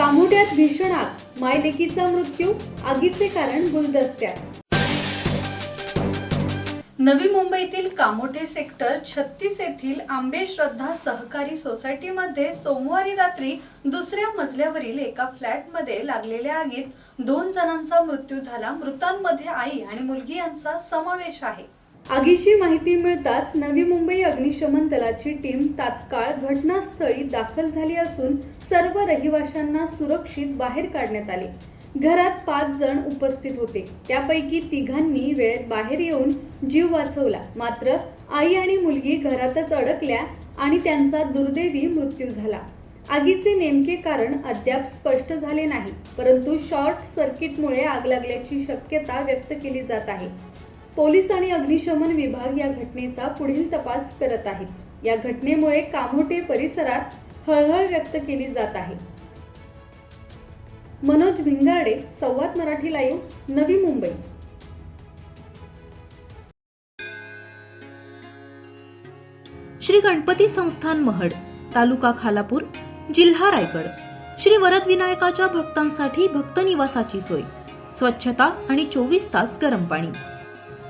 कामोट्यात भीषण आग मायलेकीचा मृत्यू आगीचे कारण गुलदस्त्यात नवी मुंबईतील कामोठे सेक्टर छत्तीस येथील आंबे श्रद्धा सहकारी सोसायटीमध्ये सोमवारी रात्री दुसऱ्या मजल्यावरील एका फ्लॅटमध्ये लागलेल्या आगीत दोन जणांचा मृत्यू झाला. मृतांमध्ये आई आणि मुलगी यांचा समावेश आहे. आगीची माहिती मिळताच नवी मुंबई अग्निशमन दलाची टीम तात्काळ घटनास्थळी दाखल झाली असून सर्व रहिवाशांना सुरक्षित बाहेर काढण्यात आले. घरात पाच जण उपस्थित होते. त्यापैकी तिघांनी वेळेत बाहेर येऊन जीव वाचवला. मात्र आई आणि मुलगी घरातच अडकल्या आणि त्यांचा दुर्दैवी मृत्यू झाला. आगीचे नेमके कारण अद्याप स्पष्ट झाले नाही परंतु शॉर्ट सर्किटमुळे आग लागल्याची शक्यता व्यक्त केली जात आहे. पोलीस आणि अग्निशमन विभाग या घटनेचा पुढील तपास करत आहेत. या घटनेमुळे कामोटे परिसरात हळहळ व्यक्त केली जात आहे. मनोज भिंगारडे संवाद मराठी लाईव्ह नवी मुंबई. श्री गणपती संस्थान महड तालुका खालापूर जिल्हा रायगड. श्री वरद विनायकाच्या भक्तांसाठी भक्त निवासाची सोय. स्वच्छता आणि चोवीस तास गरम पाणी.